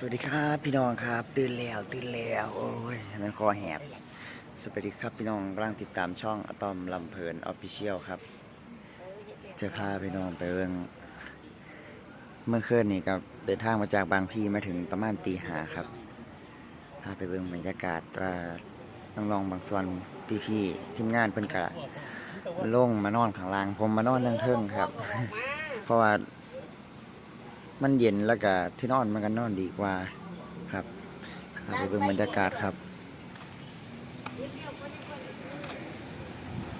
สวัสดีครับพี่น้องครับตื่นแล้วตื่นแล้วโอ้ยมันคอแหบสวัสดีครับพี่น้องกำลังติดตามช่องอะตอมลำเพลินออฟฟิเชียลครับ จะพาพี่น้องไปเรื่องเมื่อคืนนี่ครับเดินทางมาจากบางพีมาถึงประมาณตีหาครับพาไปเบิ่งบรรยากาศว่าน้องๆบางส่วนพี่ๆทีมงานเพิ่นกะล่งมานอนข้างล่าง ผมมานอนนั่งเทิงครับ เพราะว่า มันเย็นแล้วก็ที่นอนมันก็นอนดีกว่าครับเอาไปเบิ่งบรรยากาศครับ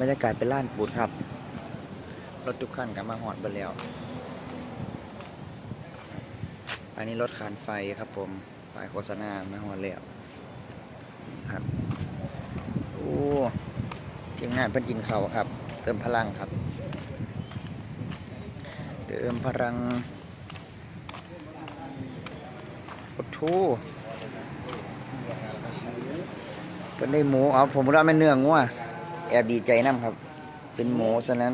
บรรยากาศเป็นล้านปูดครับ รถทุกคันก็มาหอดไปแล้ว อันนี้รถขานไฟครับผมฝ่ายโฆษณามาหอดแล้วครับ โอ้ทีมงานเพิ่นกินเขาครับ เติมพลังครับ เติมพลัง โอ้โหเป็นได้หมูเอาผมว่ามันเนื้องัวแอบดีใจน้ำครับ เป็นหมูฉะนั้น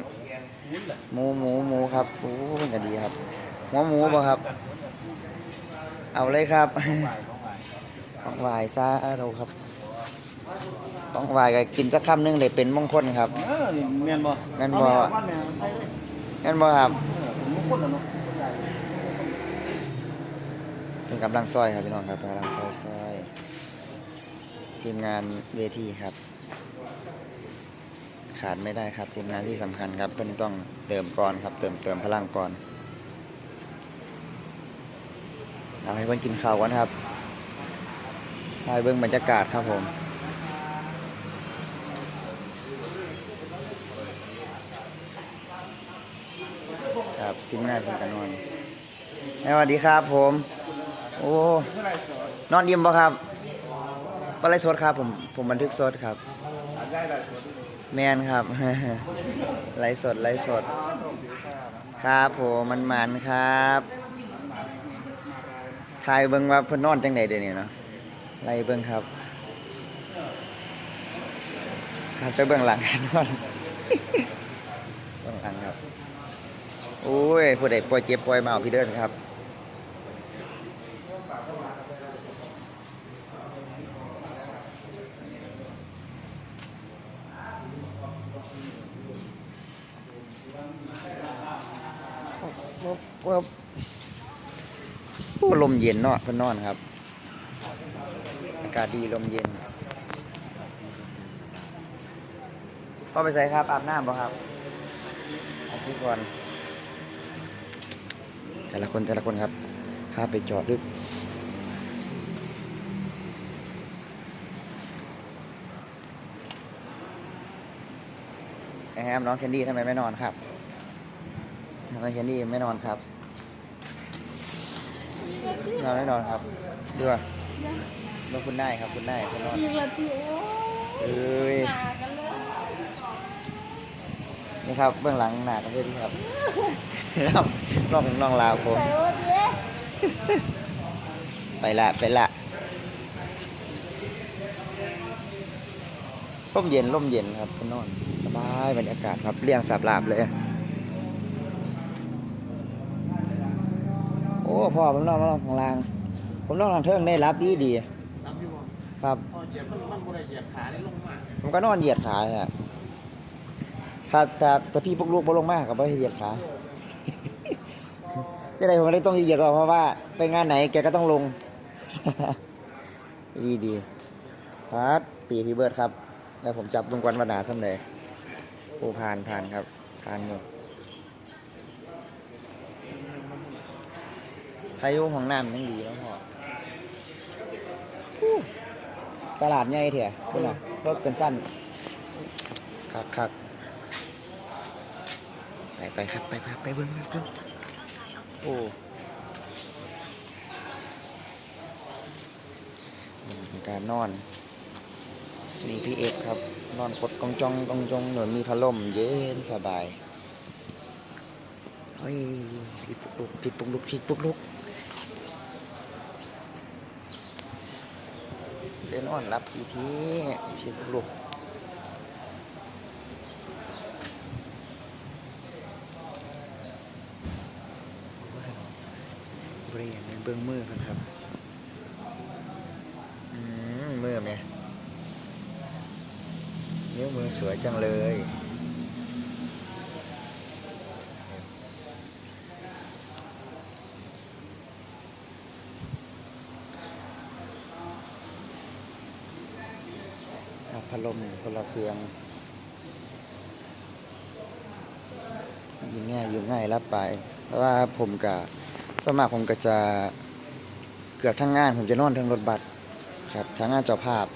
หมูหมูหมูครับโอ้เป็นก็ดีครับหัวหมูป่ะครับ เอาเลยครับต้องไหวายซาเราครับต้องไหวายก็กินสักคำหนึงเลยเป็นมงคลครับเออนี่แม่นบ่แม่นบ่เอาแม่บ้านแม่ใช่เลยงั้นบ่ครับ เออผมบ่คนแล้วเนาะ เป็น กำลังซอยครับพี่น้องครับกำลังซอยซอยทีมงานเวทีครับ ขาดไม่ได้ครับทีมงานที่สำคัญครับเพิ่นต้องเติมก่อนครับ เติมเติมพลังก่อนเอาให้เพิ่นกินข้าวก่อนครับให้เบิ่งบรรยากาศครับผมครับทีมงานเพิ่นกันนอนสวัสดีครับผม โอ้นอนยิ้มปะครับปอะไรสดครับผมผมบันทึกสดครับแมนครับไลสดไลสด ครับผมมันมันครับทายเบิ่งว่าเพิ่นนอนจังไดเดี๋ยวนี้เนาะไล่เบิ่งครับครับจะเบิ่งหลังกันนอนเบิ่งหลังครับ โอ้ยผู้ใดป่วยเจ็บป่วยเอาพี่เดินครับปุ๊บโอ้ล มเย็นเนาะเพิ่นนอนครับ อากาศดีลมเย็นก็ไปใส่ครับอาบน้ำป่ครับอาบที่ก่อนแต่ละคนแต่ละคนครับพาไปจอดลึกไอ้แฮมน้องแคนดี้ทำไมไม่นอนครับทำไมแคนดี้ไม่นอนครับ นอนไม่นอนครับดูว่าดูคุณได้ครับคุณได้คุณนอนอีกละทีโอ้เอ้ยหนากันเลยนี่ครับเบื้องหลังหนากันเลยดีครับครับน้องน้องลาวผมใส่ว่าเด้ไปละไปละร่มเย็นร่มเย็นครับคุณนอน สบายบรรยากาศครับเรียงสับลาบเลย โอ้ พ่อผมนอนมาลองของลาง ผมนอนทางเทิงได้รับดีดีรับอยู่บ่ครับพอเหยียบมันมันบ่ได้เหยียบขาได้ลงมาผมก็นอนเหยียดขาเลยอะถ้าถ้าถ้าพี่พวกลูกบ่ลงมากก็บ่ให้เหยียดขาจะได้ผมก็เลยต้องเหยียดก่อนเพราะว่า ไปงานไหนแกก็ต้องลงดีดีพาร์ทปีพี่เบิร์ดครับ แล้วผมจับลุงกวนวนาซ้ำเลยโอ้ผ่านผ่านครับผ่านหมด พายุของน้ำยังดีแล้วพออู้ตลาดใหญ่เถอะคุณน่ะรถเป็นสั้นคักคักไปไปครับไปไปไปเบิ้งไปเบิ้งโอ้นี่เป็นการนอน นี่พี่เอกครับ นอนกดกองจองกองจองหน่อยมีพัดลมเย็นสบายเฮ้ยผิดปุกลุกผิดปุกลุกผิดปุกลุกเดิ นอนรับพีทีพี่ลูกเรียนในเบื้องมือกันครับอืมมือไหมนิ้วมือสวยจังเลยอะพัดล มคนละเครื่องยู่ง่ายอยู่ง่ายรับไป เพราะว่าผมกับสมัครผมก็จะเกือบทั้งงาน ผมจะนอนทั้งรถบัสครับทั้งงานเจ้าภาพ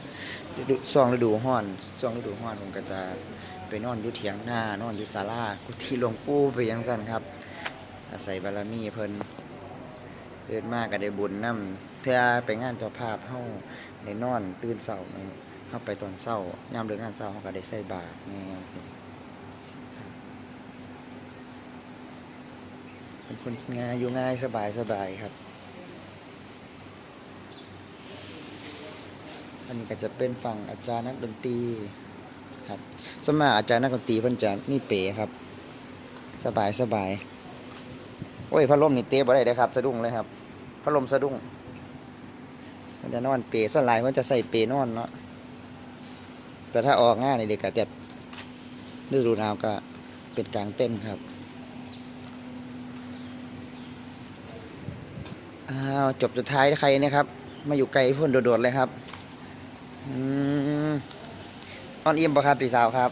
ดูช่วงฤดูห้อนช่วงฤดูห้อนผมก็จะไปนอนอยู่เถียงหน้านอนอยู่ศาลากุฏิหลวงปู่ไปยังสั่นครับ อาศัยบารมีเพิ่นเดินมากก็ได้บุญนำเทื่อไปงานเจ้าภาพเฮาได้นอนตื่นเช้า เฮาไปตอนเช้ายามเลิกงานเช้าเฮาก็ได้ใส่บาตรแนวสิเป็นคนง่ายอยู่ง่ายสบายสบายครับ อันนี้ก็จะเป็นฝั่งอาจารย์นักดนตรีครับสมาอาจารย์นักดนตรีเพิ่นจะมีเป๋ครับ สบายสบายโอ้ยพัดลมนี่เตะบ่ได้เลยครับ สะดุ้งเลยครับพัดลมสะดุ้งมันจะนอนเปรส่วนลายมันจะใส่เปรนอนเนาะ แต่ถ้าออกง่ายในเด็กกะเต็ดฤดูหนาวก็เป็นกลางเต้นท์ครับ อ้าวจบสุดท้ายใครเนะครับ มาอยู่ไกลพุ่นโดดๆเลยครับอืมนอนอิ่มปะครับพี่สาวครับ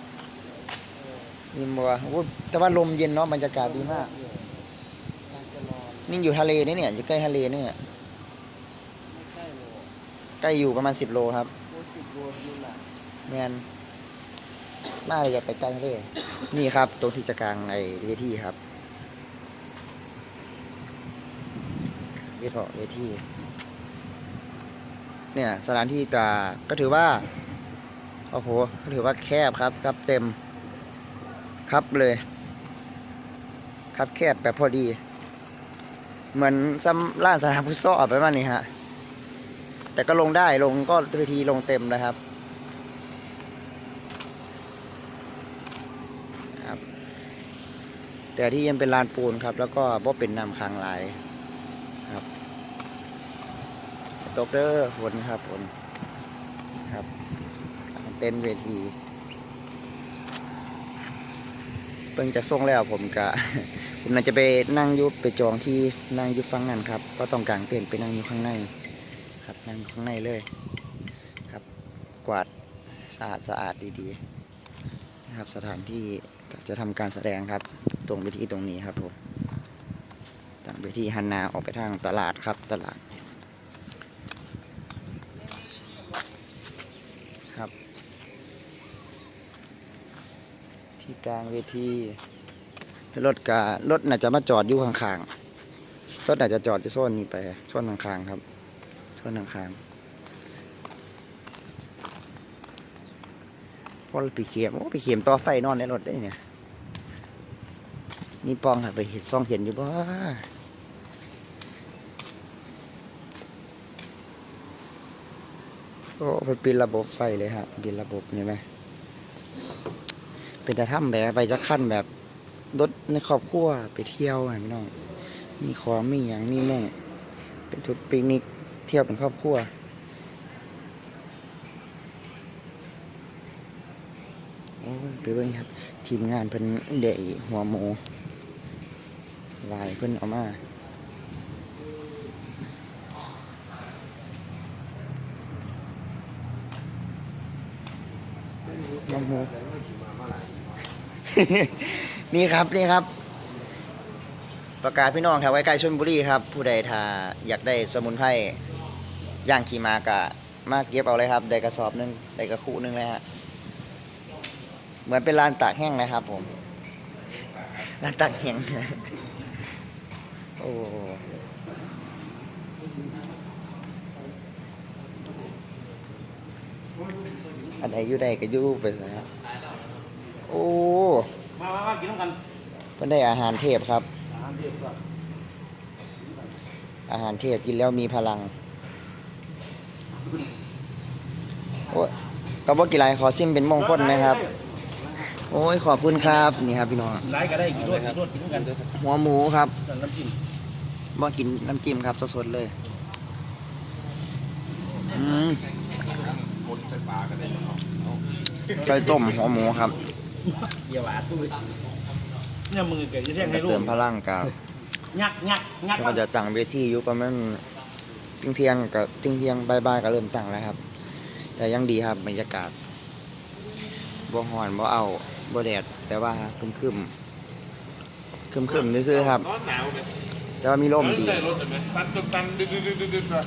อิ่มบ่วะโอ้แต่ว่าลมเย็นเนาะบรรยากาศดีมากนี่อยู่ทะเลนี่เนี่ย อยู่ใกล้ทะเลนี่เนี่ยใกล้โลใกล้อยู่ประมาณสิบโลครับโลสิบโลนู่นน่ะ แมนมากเลยอยากไปใกล้ทะเลยนี่ครับ ตรงที่จะกลางไอ้เวทีครับเวทเวทีเนี่ยสถานที่ตาก็ถือว่าโอ้โหก็ถือว่าแคบครับครับเต็ม ครับเลย ครับแคบแบบพอดี เหมือนซ้ำร้านสนามฟุตซอลไปมาณนี้ฮะแต่ก็ลงได้ลงก็เวทีลงเต็มนะครับ แต่ที่ยังเป็นลานปูนครับ แล้วก็บ่เป็นน้ำค้างหลายครับตกเด้อฝนครับฝนครับเต้นเวทีเพิ่งจะส่งแล้วผมกะผมน่าจะไปนั่งยุบไปจองที่นั่งยุบฟังนั่นครับก็ต้องกางเต็นท์ไปนั่งอยู่ข้างในครับ นั่งข้างในเลย ครับ กวาดสะอาดสะอาดดีๆนะครับ สถานที่จะทำการแสดงครับ ตรงเวทีตรงนี้ครับผมจากเวทีฮันนาออกไปทางตลาดครับตลาด ครับ ที่กลางเวทีรถการถน่าจะมาจอดอยู่ข้างๆรถน่าจะจอดอยู่โซนนี้ไปโซนข้างๆครับส่วนข้างๆพอไปเขียมโอ้ไปเขียมต่อไฟนอนในรถได้เนี่ย นี่ปองหัดไปเห็นซองเห็นอยู่บ่โอ้ไปเป็นระบบไฟเลยฮะป็นระบบเนี่ยไหมเป็นแต่ถ้ำแบบไปจะขั้นแบบรถในครอบครัวไปเที่ยวไงพี่น้อง มีของมีอย่างมีหมุ่งเป็นจุดปิกนิกเที่ยวเป็นครอบครัวโอ้ยไปเบิ่งครับ ทีมงานเพิ่นเดะหัวหมู วายเพิ่นเอามาหัวหมูนี่ครับนี่ครับ ประกาศพี่น้องแถวใกล้ๆชลบุรีครับ ผู้ใดถ้าอยากได้สมุนไพรย่างขี่มากะ มากเก็บเอาเลยครับได้กระสอบหนึงได้กระคุหนึงเลยฮะเหมือนเป็นร้านตากแห้งนะครับผมร้านตากแห้ง โอ้อันไหนอยู่ใดก็อยู่ไปซะฮะโอ้มามามากินน้ำกันเพิ่นได้อาหารเทพครับ อาหารเทียบกับอาหารเทพกินแล้วมีพลัง โอ้ยก็บอกกี่ไรขอซิมเป็นมงคลนะครับ โอ้ยขอบคุณครับ นี่ครับพี่น้องไล่ก็ได้กินรวดกินรวดกินน้ำกันหัวหมูครับ น้ำจิ้ม บ่กินน้ำจิ้มครับสดๆเลยอืมไก่ต้มหัวหมูครับเกี่ยวหวาตุ้ยเนี่ยมือเกิดจะแท่งให้ลูเติกมพลังกับงักงักงักแล้วก็จะตั้งเวทีอยู่ประมาณเที่ยงเที่ยงๆกับเที่ยงเที่ยงๆบ่ายๆก็เริ่มตั้งแล้วครับ แต่ยังดีครับบรรยากาศบ่ฮ้อนบ่เอาบ่แดดแต่ว่าครึมครึมครึมครึมๆซื่อๆครับ ร้อนหนาวไหมแต่ว่ามีลมดี ใส่รถเห็นไหมตันตันตันดึ๊ดดึ๊ดดึ๊ดดึ๊ดเลย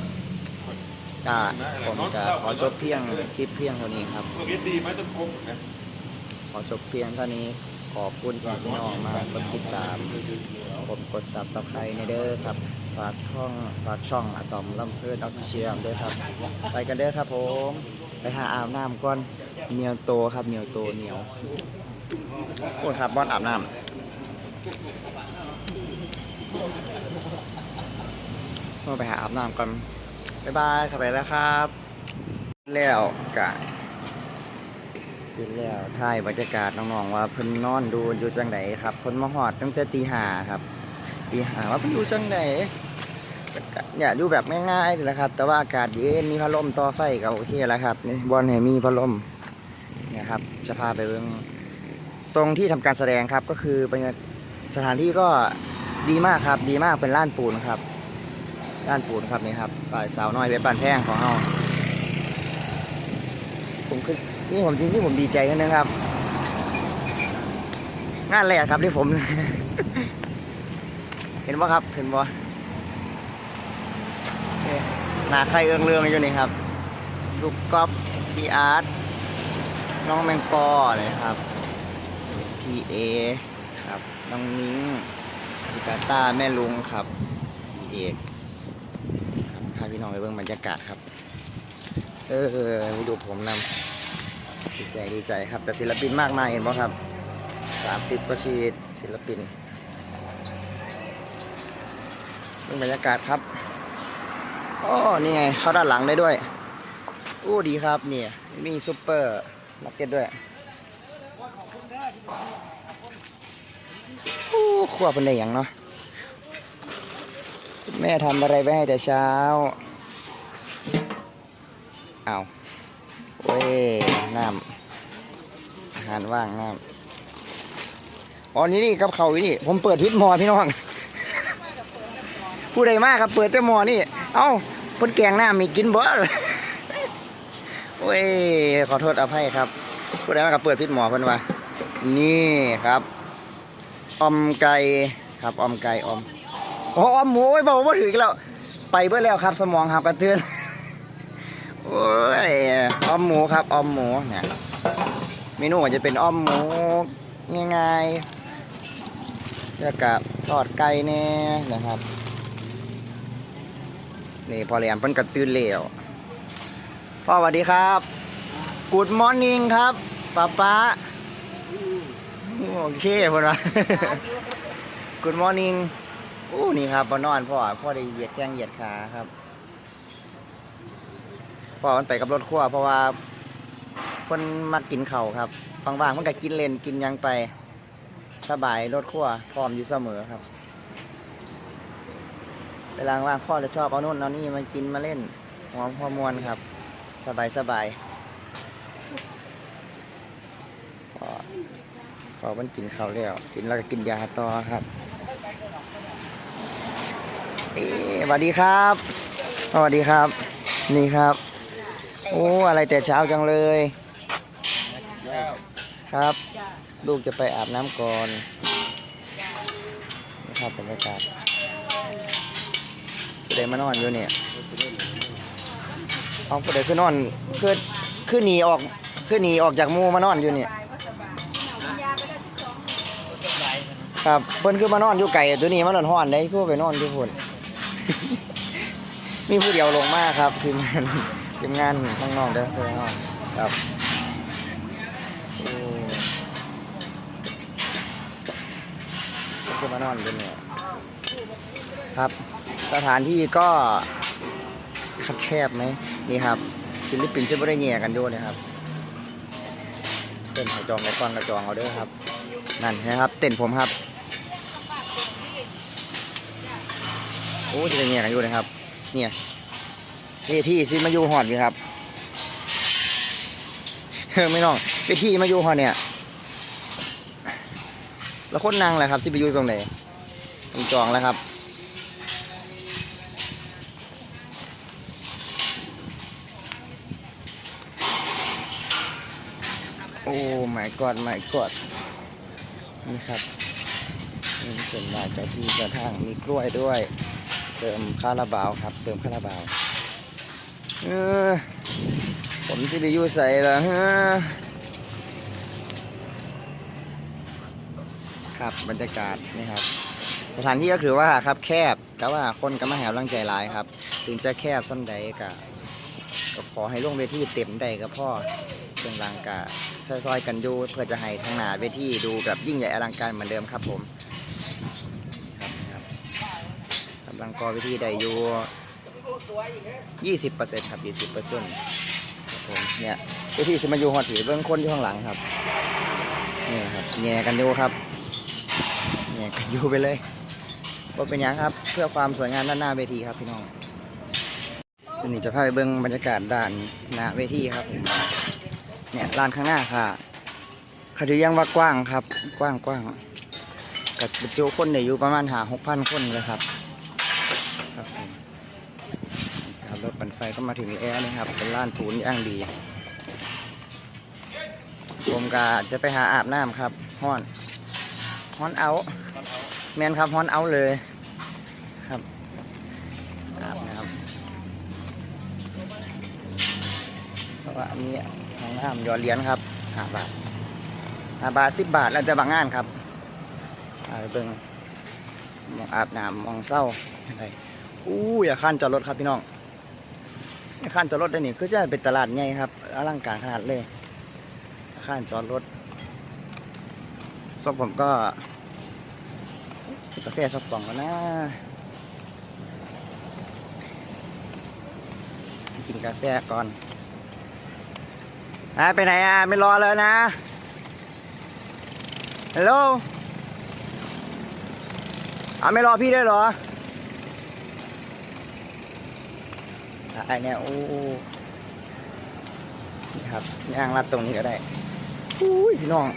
ก็ผมจะขอจบเพียงคลิปเพียงเท่านี้ครับเมื่อกี้ดีไหมจนคมนะขอจบเพียงเท่านี้ขอบคุณที่พี่น้องมากดติดตาม ผมกดซับสไครต์ในเด้อครับฝากช่องฝากช่องอะตอมลำเพื่อนออฟฟิเชียลด้วยครับ ไปกันเด้อครับผม ไปหาอาบน้ำก่อนเหนียวโตครับเหนียวโตเหนียวโอ้ครับบอนอาบน้ำ ก็ไปหาอาบน้ำก่อนบ๊ายบายครับไปแล้วครับแล้วกะขึ้นแล้วถ่ายบรรยากาศน้องๆว่าเพิ่นนอนดูอยู่จังไดครับเพิ่นมาหอดตั้งแต่ตีห้าครับตีห้าว่าเพิ่นอยู่จังไดก็เนี่ยดูแบบง่ายๆนี่แหละครับ แต่ว่าอากาศเย็นมีพัดลมต่อไฟก็โอเคแล้วครับนี่บอลให้มีพัดลมเนี่ยครับจะพาไปเบิ่งตรงที่ทำการแสดงครับก็คือบรรยากสถานที่ก็ดีมากครับ ดีมากเป็นล้านปูนครับ ล้านปูนครับนี่ครับฝ่ายสาวน้อยเว็บบ้านแท่งของเราผมขึ้นนี่ผมจริงที่ผมดีใจนิดนึงครับ งานแรกครับที่ผม เห็นว่าครับเห็นว่าหนาใครเอื้องเรืองอยู่นี่ครับ ลูกก๊อฟพีอาร์ตน้องแมงปอเลยครับพีเอครับน้องนิ้งพิกาต้าแม่ลุงครับพีเอก พี่น้องไปเบิ่งบรรยากาศครับเออเออไปดูผมนำดีใจดีใจครับ แต่ศิลปินมากมายเห็นไหมครับสามสิบกว่าชีวิตศิลปินเรื่องบรรยากาศครับโอ้นี่ไงเข้าด้านหลังได้ด้วยอู้ดีครับเนี่ยมีซุปเปอร์มาร์เก็ตด้วยอู้ขวบเป็นได้อย่างเนาะแม่ทำอะไรไว้ให้แต่เช้า เอาโอ้ยน้ำอาหารว่างน้ำอ๋อนี่นี่กับเขานี่ ผมเปิดพิษมอพี่น้อง ผู้ใดมากครับเปิดแต่มอนี่ เอ้าเพิ่นแกงน้ำมีกินบ่โอ้ยขอโทษอภัยครับ ผู้ใดมากับเปิดพิษหมอเพิ่นว่า นี่ครับออมไก่ครับออมไก่ออมอ๋ออมหมูโอ้ยบอกว่าถืออีกแล้ว ไปเบิดแล้วครับ สมองหับกระเทือน ยอ้อมหมูครับอ้อมหมูเนี่ยเมนูก็จะเป็นอ้อมหมูง่ายๆแล้วกับทอดไก่แน่นะครับ นี่พอแหลมเพิ่นกระตื่นแล้วพ่อสวัสดีครับกูดมอร์นิ่งครับป้าป้าโอเคพ่อนะกูดมอร์นิ่งอู้นี่ครับมานอนพ่อพ่อได้เหยียดแข้งเหยียดขาครับ พอมันไปกับรถขั้วเพราะว่าคนมากินเข่าครับว่างๆมันก็กินเล่นกินยังไป สบายรถขั้วพร้อมอยู่เสมอครับ เวลาว่างพ่อจะชอบเอานู่นเอานี่มากินมาเล่นหัวพอมวนครับ สบายสบายพอพอมันกินข้าวแล้ว กินแล้วก็กินยาต่อครับสวัสดีครับสวัสดีครับ นี่ครับ โอ้อะไรแต่เช้าจังเลย ครับ ลูกจะไปอาบน้ำก่อนนะครับบรรยากาศเดมานอนอยู่เนี่ยเอาผู้ใดคือนอนคือคือหนีออกคือหนีออกจากมูมานอนอยู่เนี่ยครับเพิ่นคือมานอนอยู่ไก่ตัวนี้มานอนห้อนได้คือไปนอนที่พุ่นมีผู้เดียวลงมากครับทีมงาน ทีมงานข้างนอกเด้อเสื้อห้องครับก็คือมานอนเป็นเนี่ยครับ สถานที่ก็คับแคบไหมนี่ครับศิลปินจะไม่ได้แย่กันด้วยนะครับเต้นให้จองไว้ก่อนกระจองเอาด้อครับ นั่นนะครับ เต้นผมครับโอ้จะได้แย่กันอยู่นะครับ เนี่ย เวทีสิมาอยู่หอดอยู่ครับเฮ้ยไม่น้องเวทีมาอยู่หอดเนี่ย แล้วคนนั่งแหละครับที่ไปอยู่ตรงไหนผมจองแล้วครับโอ้ my god my god นี่ครับมีส่วนใหญ่จะที่กระทั่งมีกล้วยด้วย เติมคาราบาวครับ เติมคาราบาว เออผมจะไปอยู่ใส่ละฮะครับบรรยากาศนี่ครับ สถานที่ก็คือว่าครับแคบแต่ว่าคนก็มาแหวรังใจร้ายครับ ถึงจะแคบส้นใดก็ก็ขอให้ลงเวทีเต็มใดก็พ่อเครื่องรางกาซอยๆกันดูเพื่อจะให้ทางหนาเวทีดูแบบยิ่งใหญ่อลังการเหมือนเดิมครับผมครับกำลังกอเวทีได้อยู่ ยี่สิบเปอร์เซ็นต์ครับยี่สิบเปอร์เซ็นต์ครับผมเนี่ยเวทีจะมาอยู่หอดถือเบื้องคนอยู่ข้างหลังครับนี่ครับแง่กันดูครับแง่กันอยู่ไปเลยว่าเป็นยังครับ เพื่อความสวยงามด้านหน้าเวทีครับพี่น้องนนี้จะพาไปเบื้องบรรยากาศด้านหน้าเวทีครับผมเนี่ยลานข้างหน้าค่ะเขาถือยังว่ากว้างครับ กว้างกว้างกับบรรจุคนเนี่ยอยู่ประมาณหาหกพันคนเลยครับผมครับรถ ปั่นไฟก็มาถึงแล้วนะครับ เป็นลานปูนย่างดี ผมก็จะไปหาอาบน้ำครับฮ้อนฮ้อนเอาแมนครับฮ้อนเอาเลยครับอาบน้ำเพราะว่าอันนี้ห้องน้ำยอดเหรียญครับห้าบาทห้าบาทสิบบาทแล้วจะบางงานครับอาไปเบิ่งมองอาบน้ำมองเศร้าอะไรอู้อย่าขั้นจอดรถครับพี่น้อง อย่าขั้นจอดรถได้นี่คือจะเป็นตลาดใหญ่ครับอลังการขนาดเลยข้านจอดรถซบผมก็กาแฟสักกล่องแล้วนะกินกาแฟก่อนอะไปไหนอะไม่รอเลยนะฮัลโหลอะไม่รอพี่ได้เหรออะ ไอเนี่ยโอ้นี่ครับย่างรัดตรงนี้ก็ได้อุ้ยพี่น้อง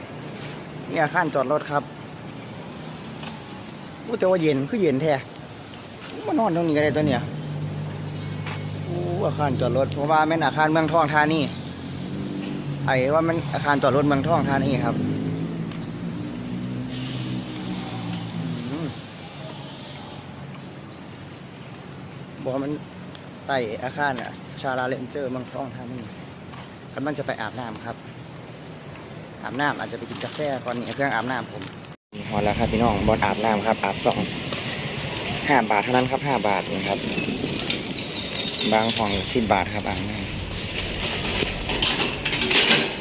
นี่อาคารจอดรถครับอู้แต่ว่าเย็นคือเย็นแท้มานอนตรงนี้ก็ได้ตัวเนี้ยอู้อาคารจอดรถเพราะว่าแม่นอาคารเมืองทองธานีไอ้ว่ามันอาคารจอดรถเมืองทองธานีครับบอกมัน ไต่อาคารชาลาเลนเจอร์มืองทองธานีกำลังจะไปอาบน้ำครับ อาบน้ำอาจจะไปกินกาแฟก่อนนี่เครื่องอาบน้ำผมพอแล้วครับพี่น้องบอลอาบน้ำครับ อาบสองห้าบาทเท่านั้นครับห้าบาทนี่ครับ บางห้องสิบบาทครับอาบน้ำ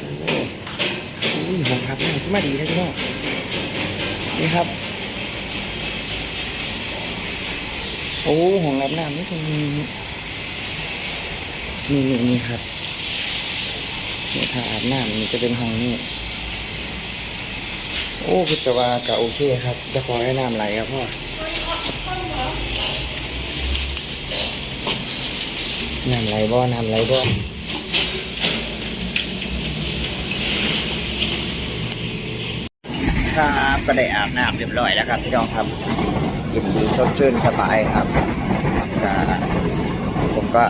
โอ้โหห้องครับน้ำขึ้นมาดีนะพี่น้องนี่ครับ โอ้ห้องอาบน้ำนี่ตรงนี้ นี่นี่นี่ครับนี่ถ้าอาบน้ำนี่จะเป็นห้องนี้ โอ้คือจะว่ากะโอเคครับจะขอให้น้ำไหลครับพ่อน้ำไหลบ่น้ำไหลบ่ครับก็ได้อาบน้ำเรียบร้อยแล้วครับพี่น้องครับย็นดีสดชื่นสบายครับผมก็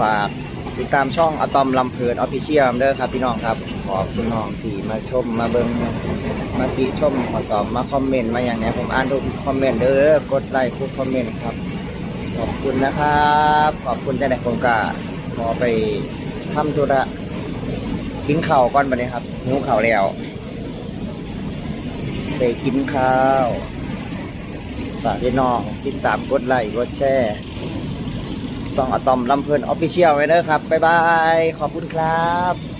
ฝาก ติดตามช่องอะตอมลำเพลินออฟฟิเชียลเด้อครับพี่น้องครับ ขอบคุณน้องที่มาชมมาเบิ่งมาติชมขอตอบมาคอมเมนต์มาอย่างนี้ผมอ่านทุกคอมเมนต์เด้อกดไลค์ทุกคอมเมนต์ครับ ขอบคุณนะครับ ขอบคุณแต่ไหนผมก็ขอไปทำธุระกินข้าวก่อนบัดนี้ครับหิวข้าวแล้วไปกินข้าวฝากพี่น้องติดตามกดไลค์กดแชร์ องอะตอมลำเพลินออฟฟิเชียลไว้เด้อครับ บ๊ายบาย ขอบคุณครับ